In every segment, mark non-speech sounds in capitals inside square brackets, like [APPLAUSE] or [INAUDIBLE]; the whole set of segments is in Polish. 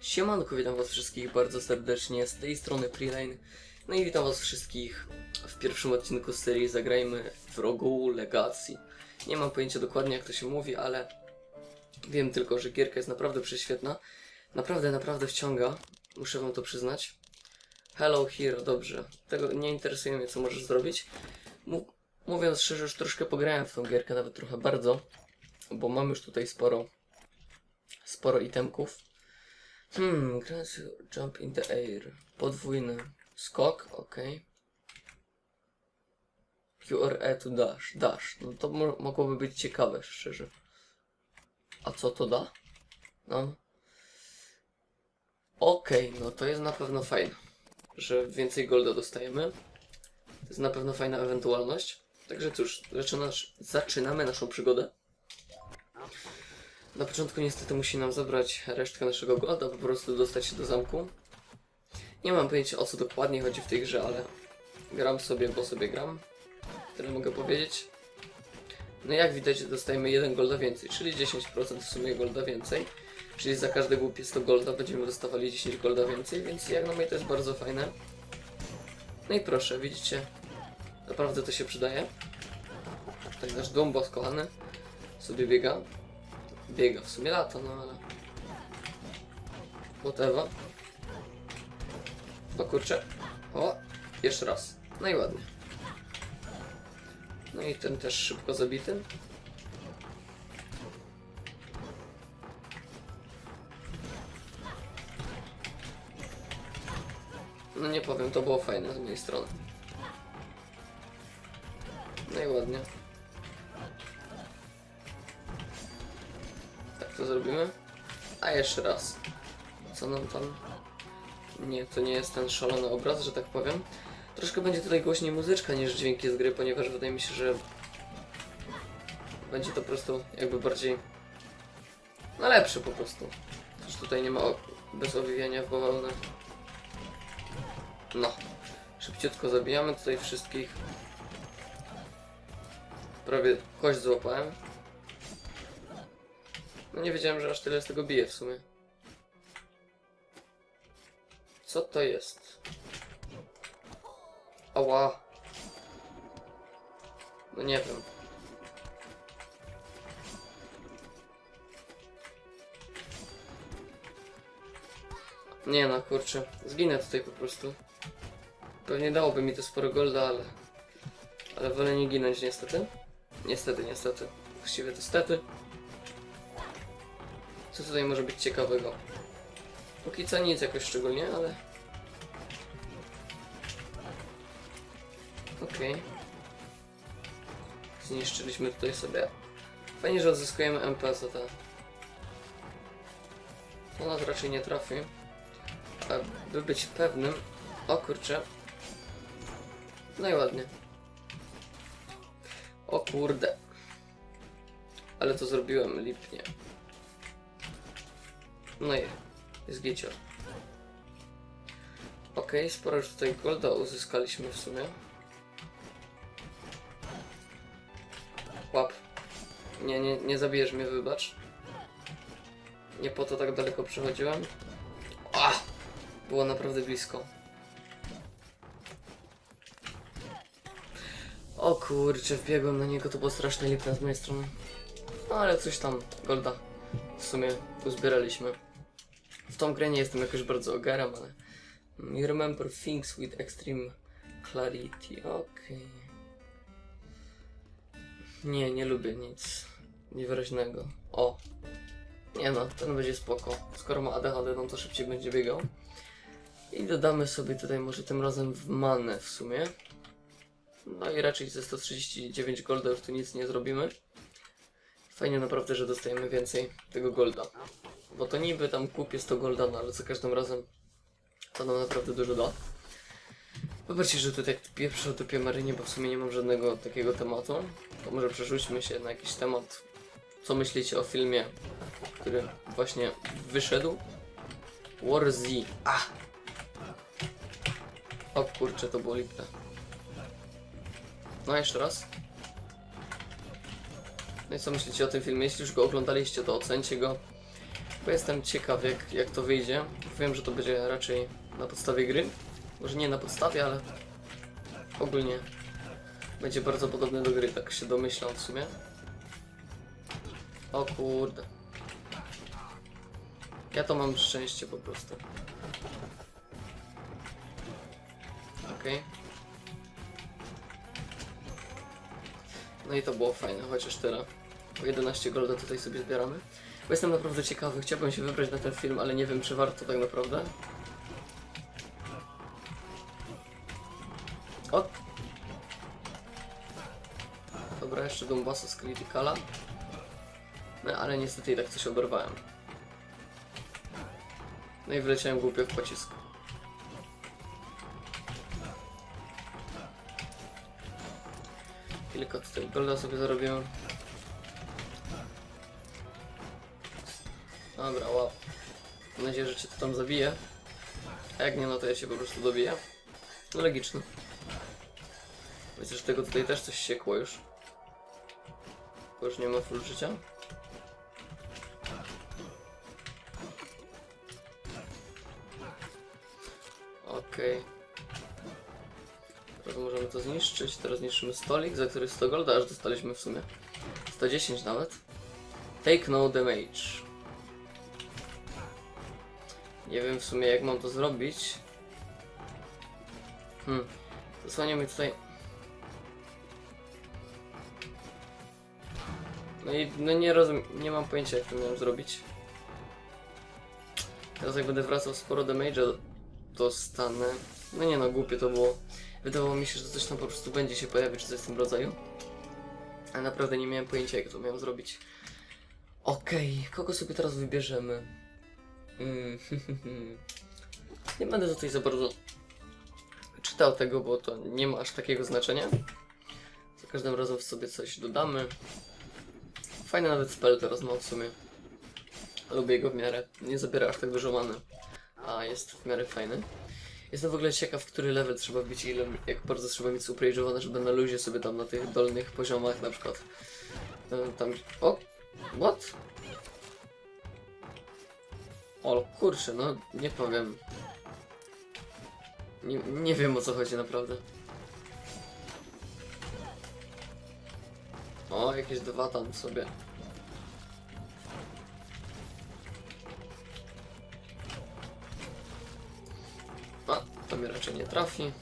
Siemanko, witam was wszystkich bardzo serdecznie, z tej strony Freelane. No i witam was wszystkich w pierwszym odcinku serii Zagrajmy w Rogu Legacy. Nie mam pojęcia dokładnie jak to się mówi, ale wiem tylko, że gierka jest naprawdę prześwietna. Naprawdę, naprawdę wciąga, muszę wam to przyznać. Hello Hero, dobrze. Tego nie interesuje mnie co możesz zrobić. Mów- mówiąc szczerze, już troszkę pograłem w tą gierkę, nawet trochę bardzo, bo mam już tutaj sporo, sporo itemków. Hmm, you jump in the air. Podwójny skok, ok. QRE to dash, dash. No to mo mogłoby być ciekawe, szczerze. A co to da? No. Okej, no to jest na pewno fajne, że więcej golda dostajemy. To jest na pewno fajna ewentualność. Także cóż, zaczynasz, zaczynamy naszą przygodę. Na początku niestety musi nam zabrać resztkę naszego golda, po prostu dostać się do zamku. Nie mam pojęcia o co dokładnie chodzi w tej grze, ale gram sobie, bo sobie gram. Tyle mogę powiedzieć. No jak widać dostajemy 1 golda więcej, czyli 10% w sumie golda więcej. Czyli za każde głupie 100 golda będziemy dostawali 10 golda więcej, więc jak na mnie to jest bardzo fajne. No i proszę, widzicie, naprawdę to się przydaje. Tutaj nasz gąbos kochany sobie biega. Biega, w sumie lata, no ale... Whatever. O kurczę. O, jeszcze raz. No i ładnie. No i ten też szybko zabity. No nie powiem, to było fajne z mojej strony. No i ładnie. A jeszcze raz. Co nam tam... Nie, to nie jest ten szalony obraz, że tak powiem. Troszkę będzie tutaj głośniej muzyczka niż dźwięki z gry, ponieważ wydaje mi się, że będzie to po prostu jakby bardziej no lepsze po prostu. Też tutaj nie ma bez owijania w bawełnę. No. Szybciutko zabijamy tutaj wszystkich. Prawie kość złapałem. No nie wiedziałem, że aż tyle z tego bije w sumie. Co to jest? Ała. No nie wiem. Nie no, kurczę. Zginę tutaj po prostu. Pewnie dałoby mi to sporo golda, ale... Ale wolę nie ginąć niestety. Niestety, niestety. Właściwie to stety. Co tutaj może być ciekawego? Póki co nic jakoś szczególnie, ale... Okej. Zniszczyliśmy tutaj sobie. Fajnie, że odzyskujemy MP za to. To nas raczej nie trafi. A by być pewnym... O kurczę. No i ładnie. O kurde. Ale to zrobiłem lipnie. No i jest gicior. Okej, sporo już tutaj golda uzyskaliśmy w sumie. Łap. Nie, nie, nie zabijesz mnie, wybacz. Nie po to tak daleko przechodziłem. A! Było naprawdę blisko. O kurczę, wbiegłem na niego, to było strasznie lipne z mojej strony. No ale coś tam, golda w sumie uzbieraliśmy. W tą grę nie jestem jakoś bardzo ogarem, ale... You remember things with extreme clarity, okej. Nie, nie lubię nic niewyraźnego. O! Nie no, ten będzie spoko. Skoro ma ADHD, no to szybciej będzie biegał. I dodamy sobie tutaj może tym razem w manę w sumie. No i raczej ze 139 golda już tu nic nie zrobimy. Fajnie naprawdę, że dostajemy więcej tego golda. Bo to niby tam kupię 100 golda, no ale za każdym razem to nam naprawdę dużo da. Wybaczcie, że tutaj pierwsze otopię marynie, bo w sumie nie mam żadnego takiego tematu. To może przerzućmy się na jakiś temat. Co myślicie o filmie, który właśnie wyszedł? War Z. A! O kurczę, to było lipne. No jeszcze raz. No i co myślicie o tym filmie? Jeśli już go oglądaliście, to ocencie go. Bo jestem ciekaw jak, jak to wyjdzie. Wiem, że to będzie raczej na podstawie gry. Może nie na podstawie, ale ogólnie będzie bardzo podobne do gry, tak się domyślam w sumie. O kurde. Ja to mam szczęście po prostu. Okej. No i to było fajne, chociaż tyle. Po 11 golda tutaj sobie zbieramy. Bo jestem naprawdę ciekawy, chciałbym się wybrać na ten film, ale nie wiem czy warto tak naprawdę. O! Dobra, jeszcze Dombasa z Criticala. No ale niestety i tak coś oberwałem. No i wleciałem głupio w pocisk. Kilka tutaj golda sobie zarobiłem. Dobra, wow. Mam nadzieję, że cię to tam zabije. A jak nie, no to ja się po prostu dobiję. No logiczne. Widzę, że tego tutaj też coś siekło już. Bo już nie ma full życia. Okej. Teraz możemy to zniszczyć. Teraz zniszczymy stolik, za który 100 golda aż dostaliśmy w sumie. 110 nawet. Take no damage. Nie wiem w sumie jak mam to zrobić. Hmm. Zasłania mi tutaj. No i no nie rozumiem, nie mam pojęcia jak to miałem zrobić. Teraz jak będę wracał sporo damage'a dostanę. No nie no, głupie to było. Wydawało mi się, że coś tam po prostu będzie się pojawić, czy coś w tym rodzaju. Ale naprawdę nie miałem pojęcia jak to miałem zrobić. Okej, kogo sobie teraz wybierzemy? Mm, [LAUGHS] nie będę tutaj za bardzo czytał tego, bo to nie ma aż takiego znaczenia. Za każdym razem sobie coś dodamy. Fajny nawet spell teraz mam w sumie. Lubię go w miarę. Nie zabiera aż tak dużo many. A jest w miarę fajny. Jestem w ogóle ciekaw, który level trzeba być i ile, jak bardzo trzeba mieć uprage'owane, żeby na luzie sobie tam na tych dolnych poziomach na przykład e, tam... O! What? O kurczę, no nie powiem. Nie, nie wiem o co chodzi naprawdę. O, jakieś dwa tam sobie. A, to mnie raczej nie trafi.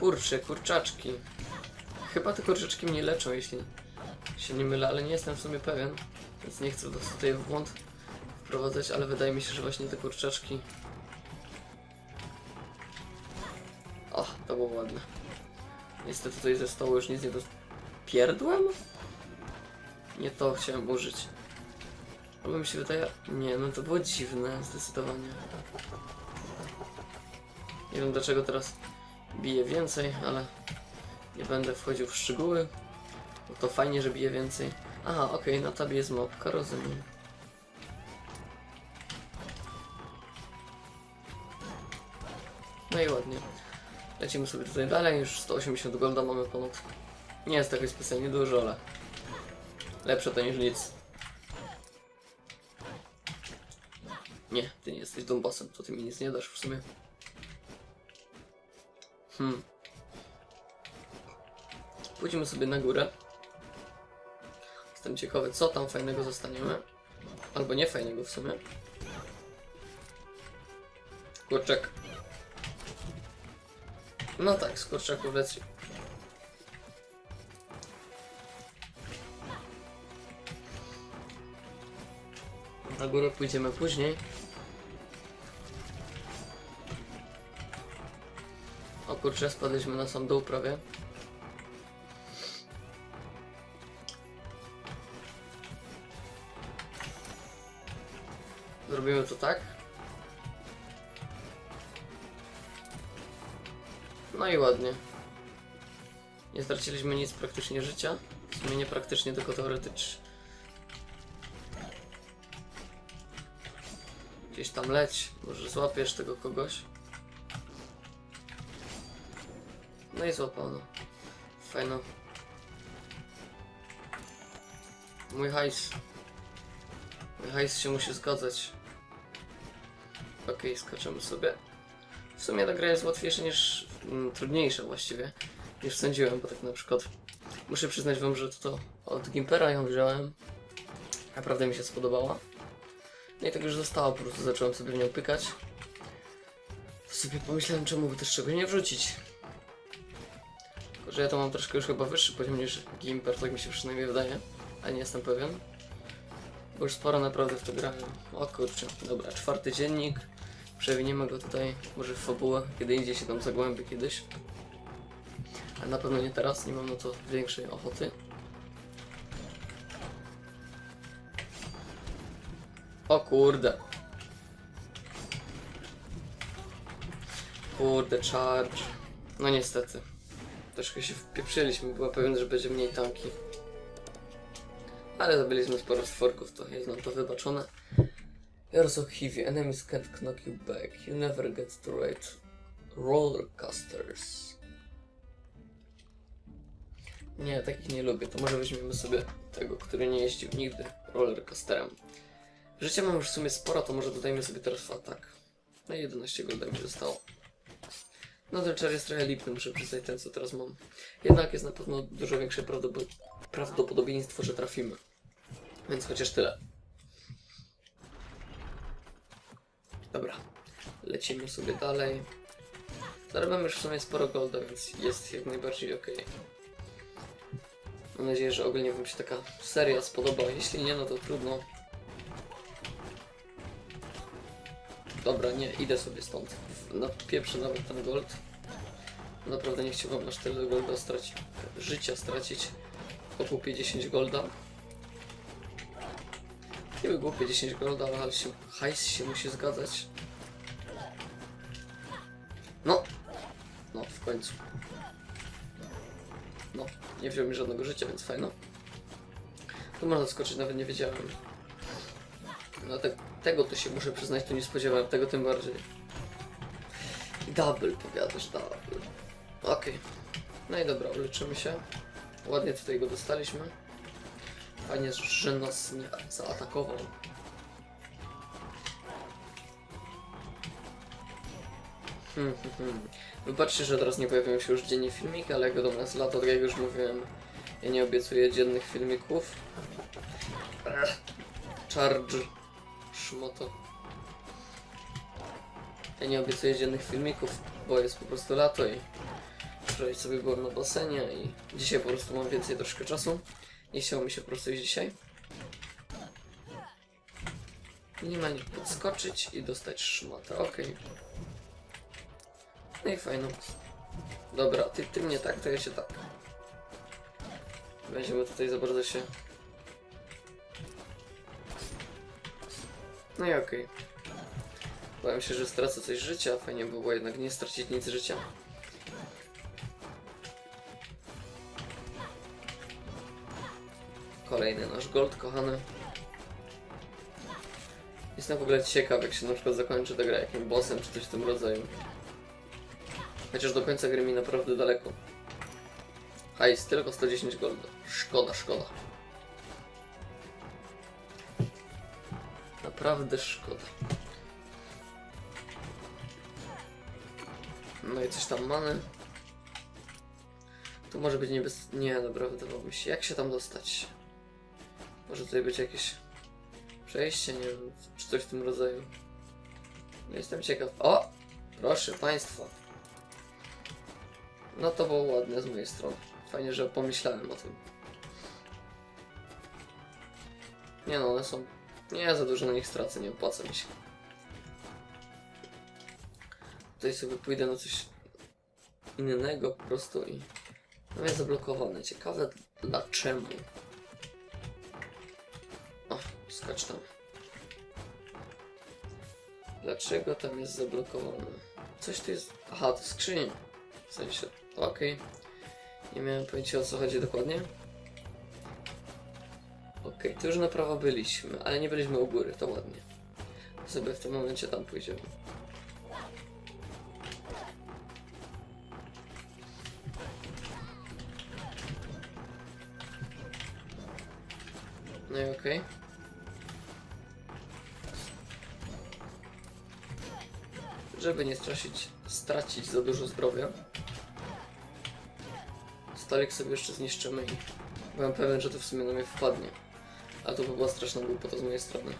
Kurcze, kurczaczki. Chyba te kurczaczki mnie leczą, jeśli się nie mylę, ale nie jestem w sumie pewien. Więc nie chcę was tutaj w błąd wprowadzać, ale wydaje mi się, że właśnie te kurczaczki... O, to było ładne. Niestety tutaj ze stołu już nic nie do... Pierdłem? Nie to chciałem użyć. Albo mi się wydaje... Nie, no to było dziwne, zdecydowanie. Nie wiem dlaczego teraz bije więcej, ale nie będę wchodził w szczegóły. Bo to fajnie, że bije więcej. Aha, okej, na tabie jest mopka, rozumiem. No i ładnie. Lecimy sobie tutaj dalej, już 180 golda mamy ponad. Nie jest tego specjalnie dużo, ale lepsze to niż nic. Nie, ty nie jesteś Donbasem, to ty mi nic nie dasz w sumie. Hmm. Pójdziemy sobie na górę. Jestem ciekawy, co tam fajnego zostaniemy. Albo nie fajnego w sumie. Kurczak. No tak, z kurczaków leci. Na górę pójdziemy później. O kurczę, spadliśmy na sam dół prawie. To tak. No i ładnie. Nie straciliśmy nic praktycznie życia. W sumie nie praktycznie, tylko teoretycznie. Gdzieś tam leć, może złapiesz tego kogoś. No i złapano. Fajno. Mój hajs. Mój hajs się musi zgadzać. Okej, skaczemy sobie. W sumie ta gra jest łatwiejsza niż... Mm, trudniejsza właściwie. Niż sądziłem, bo tak na przykład... Muszę przyznać wam, że to od Gimpera ją wziąłem. Naprawdę mi się spodobała. No i tak już została, po prostu zacząłem sobie w nią pykać. To sobie pomyślałem, czemu by też czego nie wrzucić. Tylko, że ja to mam troszkę już chyba wyższy poziom niż Gimper, tak mi się przynajmniej wydaje. Ale nie jestem pewien. Bo już sporo naprawdę w to grałem. O kurczę, dobra, czwarty dziennik. Przewiniemy go tutaj, może w fabułę, kiedy indziej się tam zagłębię kiedyś. Ale na pewno nie teraz, nie mam na to większej ochoty. O kurde. Kurde, charge. No niestety. Troszkę się wpieprzyliśmy, byłem pewien, że będzie mniej tanki. Ale zabiliśmy sporo stworków, to jest nam to wybaczone. You're so heavy, enemies can't knock you back. You never get to ride roller coasters. Nie, takich nie lubię. To może weźmiemy sobie tego, który nie jeździł nigdy roller coasterem. Życia mam już w sumie sporo, to może dodajmy sobie teraz atak. No i 11 golda mi zostało. No ten czar jest trochę lipny, muszę przyznać ten co teraz mam. Jednak jest na pewno dużo większe prawdopo- prawdopodobieństwo, że trafimy. Więc chociaż tyle. Dobra, lecimy sobie dalej. Zarabiamy już w sumie sporo golda, więc jest jak najbardziej ok. Mam nadzieję, że ogólnie Wam się taka seria spodoba. Jeśli nie, no to trudno. Dobra, nie, idę sobie stąd. Na pierwszy nawet ten gold. Naprawdę nie chciałbym aż tyle golda stracić. Życia stracić. Głupie 10 golda. Niby głupie 10 golda, ale się, hajs się musi zgadzać. No. No, w końcu. No, nie wziął mi żadnego życia, więc fajno. Tu można skoczyć, nawet nie wiedziałem. No te, tego to się muszę przyznać, to nie spodziewałem, tego tym bardziej. Double powiadasz, double. Okej. No i dobra, uleczymy się. Ładnie tutaj go dostaliśmy. Fajnie, że nas nie zaatakował. Hmm, hmm, hmm. Wybaczcie, że teraz nie pojawią się już dziennie filmiki, ale jak wiadomo jest lato, tak jak już mówiłem, ja nie obiecuję dziennych filmików. Charge. Szmoto. Ja nie obiecuję dziennych filmików, bo jest po prostu lato i wczoraj sobie byłem na basenie i dzisiaj po prostu mam więcej troszkę czasu. Nie chciało mi się po prostu dzisiaj. Minimalnie podskoczyć i dostać szmatę, okej. No i fajno. Dobra, ty, ty mnie tak, to ja się tak. Będziemy tutaj za bardzo się... No i okej. Bałem się, że stracę coś życia, fajnie by było jednak nie stracić nic życia. Kolejny nasz gold, kochany. Jestem w ogóle ciekaw, jak się na przykład zakończy ta gra jakim bossem, czy coś w tym rodzaju. Chociaż do końca gry mi naprawdę daleko. Hajs, tylko 110 golda. Szkoda, szkoda. Naprawdę szkoda. No i coś tam mamy. Tu może być niebez... Nie, dobra, wydawało mi się. Jak się tam dostać? Może tutaj być jakieś przejście, nie wiem, czy coś w tym rodzaju. Jestem ciekaw. O! Proszę Państwa. No to było ładne z mojej strony. Fajnie, że pomyślałem o tym. Nie no, one są... Nie, za dużo na nich stracę, nie opłaca mi się. Tutaj sobie pójdę na coś innego po prostu i... No jest zablokowane. Ciekawe dlaczego. Skacz tam. Dlaczego tam jest zablokowane? Coś tu jest... Aha, to skrzynia. W sensie, okej. Nie miałem pojęcia o co chodzi dokładnie. Okej, tu już na prawo byliśmy, ale nie byliśmy u góry, to ładnie. Sobie w tym momencie tam pójdziemy. No i okej. Żeby nie stracić, stracić za dużo zdrowia. Stolik sobie jeszcze zniszczymy i byłem pewien, że to w sumie na mnie wpadnie. Ale to by była straszna głupota z mojej strony.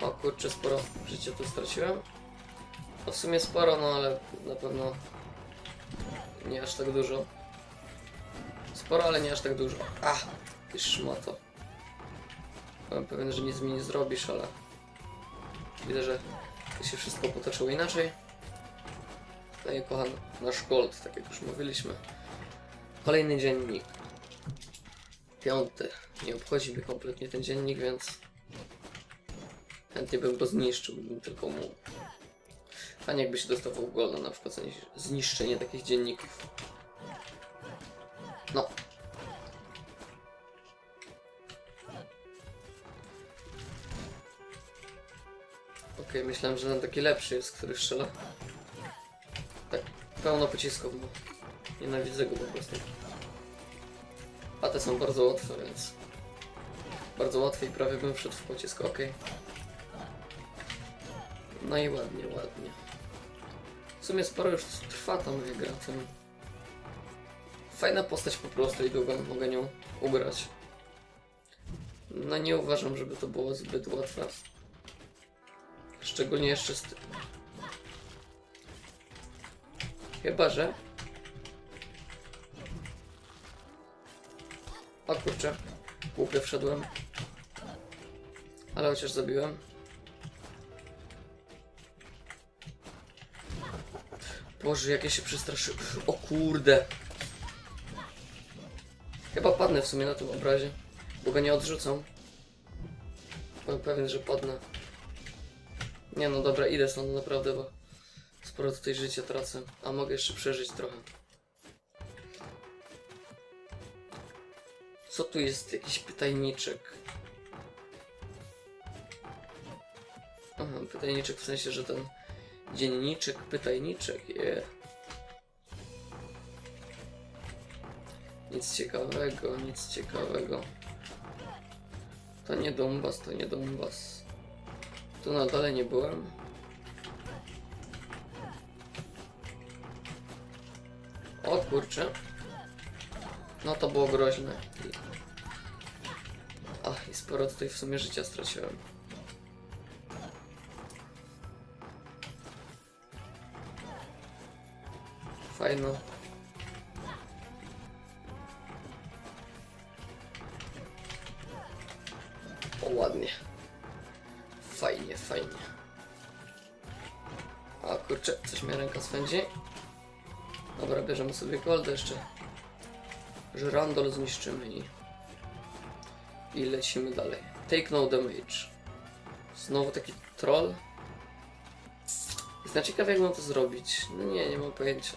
O kurczę, sporo życia tu straciłem. No w sumie sporo, no ale na pewno nie aż tak dużo. Sporo, ale nie aż tak dużo. Ach, ty szmato. Byłem pewien, że nic mi nie zrobisz, ale widzę, że się wszystko potoczyło inaczej. No i kocham nasz gold, tak jak już mówiliśmy. Kolejny dziennik. Piąty. Nie obchodzi mnie kompletnie ten dziennik, więc chętnie bym go zniszczył, gdybym tylko mógł. Fajnie jakby się dostawał golda na przykład za zniszczenie takich dzienników. Myślałem, że ten taki lepszy jest, który strzela. Tak, pełno pocisków ma. Nienawidzę go po prostu. A te są bardzo łatwe, więc... Bardzo łatwe i prawie bym wszedł w pocisk, okej. No i ładnie, ładnie. W sumie sporo już trwa ta moja gra. Fajna postać po prostu i długo mogę nią ugrać. No nie uważam, żeby to było zbyt łatwe. Szczególnie jeszcze z tym. Chyba, że... O kurczę, głupio wszedłem. Ale chociaż zabiłem. Boże, jak ja się przestraszyłem. O kurde. Chyba padnę w sumie na tym obrazie, bo go nie odrzucą. Byłem pewien, że padnę. Nie no dobra, idę stąd naprawdę, bo sporo tutaj życia tracę, a mogę jeszcze przeżyć trochę. Co tu jest? Jakiś pytajniczek. Aha, pytajniczek w sensie, że ten dzienniczek, pytajniczek, je. Nic ciekawego, nic ciekawego. To nie Donbas, to nie Donbas. Tu na dole nie byłem. O kurczę. No to było groźne. Ach, i sporo tutaj w sumie życia straciłem. Fajno. O, ładnie. Fajnie. A kurczę, coś mnie ręka swędzi. Dobra, bierzemy sobie gold jeszcze. Żyrandol zniszczymy i... I lecimy dalej. Take no damage. Znowu taki troll. Jestem ciekaw jak mam to zrobić. No nie, nie mam pojęcia.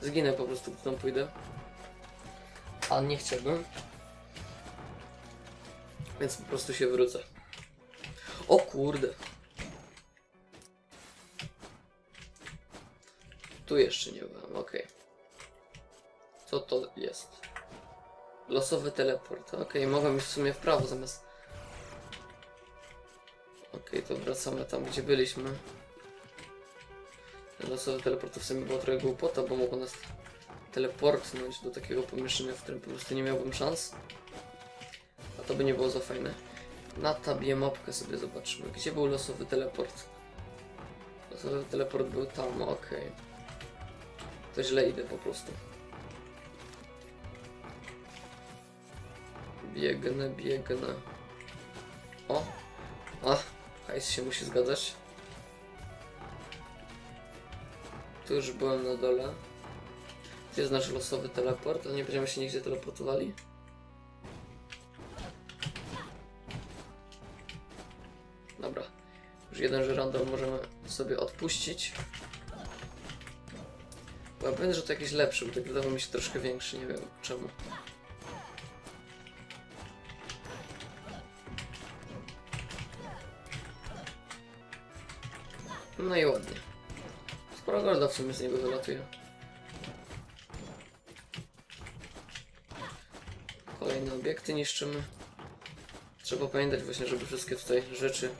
Zginę po prostu, gdy tam pójdę. A nie chciałbym. Więc po prostu się wrócę. O kurde. Tu jeszcze nie byłem, okej. Co to jest? Losowy teleport. Okej, mogłem iść w sumie w prawo zamiast... Okej, to wracamy tam, gdzie byliśmy. Losowy teleport to w sumie była trochę głupota, bo mogło nas teleportnąć do takiego pomieszczenia, w którym po prostu nie miałbym szans. A to by nie było za fajne. Na tabie mapkę sobie zobaczymy. Gdzie był losowy teleport? Losowy teleport był tam, okej. To źle idę po prostu. Biegnę, biegnę. O! A! Hajs się musi zgadzać. Tu już byłem na dole. Gdzie jest nasz losowy teleport? A nie będziemy się nigdzie teleportowali? Już jeden żyrandol możemy sobie odpuścić. Byłem pewien, że to jakiś lepszy, bo tak wydawał mi się troszkę większy, nie wiem czemu. No i ładnie. Sporo golda w sumie z niego wylatuje. Kolejne obiekty niszczymy. Trzeba pamiętać właśnie, żeby wszystkie tutaj rzeczy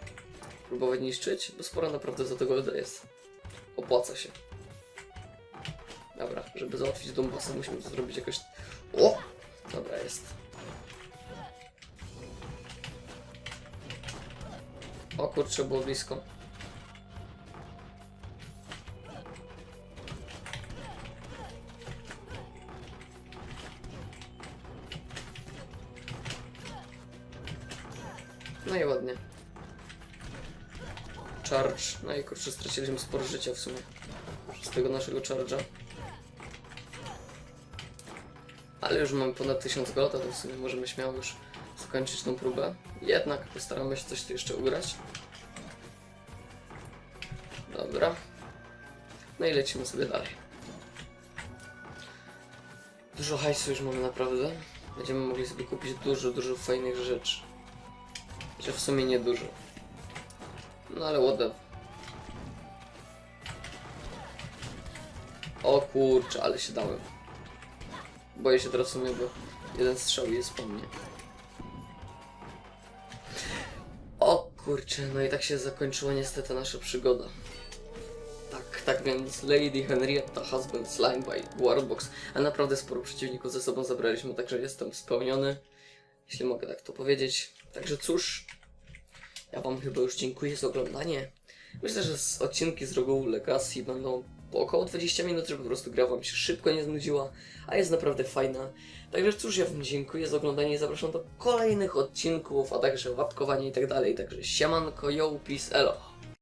próbować niszczyć, bo sporo naprawdę za to golda jest. Opłaca się. Dobra, żeby załatwić Dombasa musimy to zrobić jakoś... O! Dobra, jest. O kurczę, było blisko. No i ładnie. Charge. No i kurczę, straciliśmy sporo życia w sumie. Z tego naszego charge'a. Ale już mamy ponad 1000 golda, to w sumie możemy śmiało już skończyć tą próbę. Jednak postaramy się coś tu jeszcze ugrać. Dobra. No i lecimy sobie dalej. Dużo hajsu już mamy naprawdę. Będziemy mogli sobie kupić dużo, dużo fajnych rzeczy. Że w sumie nie dużo. No ale ładne. O kurczę, ale się dałem. Boję się teraz sumie, bo jeden strzał jest po mnie. O kurczę, no i tak się zakończyła niestety nasza przygoda. Tak, tak więc Lady Henrietta been slain by Warbox, a naprawdę sporo przeciwników ze sobą zabraliśmy, także jestem spełniony, jeśli mogę tak to powiedzieć. Także cóż, ja wam chyba już dziękuję za oglądanie. Myślę, że z odcinki z rogu Legacy będą po około 20 minut, żeby po prostu gra wam się szybko nie znudziła, a jest naprawdę fajna. Także cóż, ja wam dziękuję za oglądanie i zapraszam do kolejnych odcinków, a także łapkowanie i tak dalej. Także siemanko, yo, peace, elo.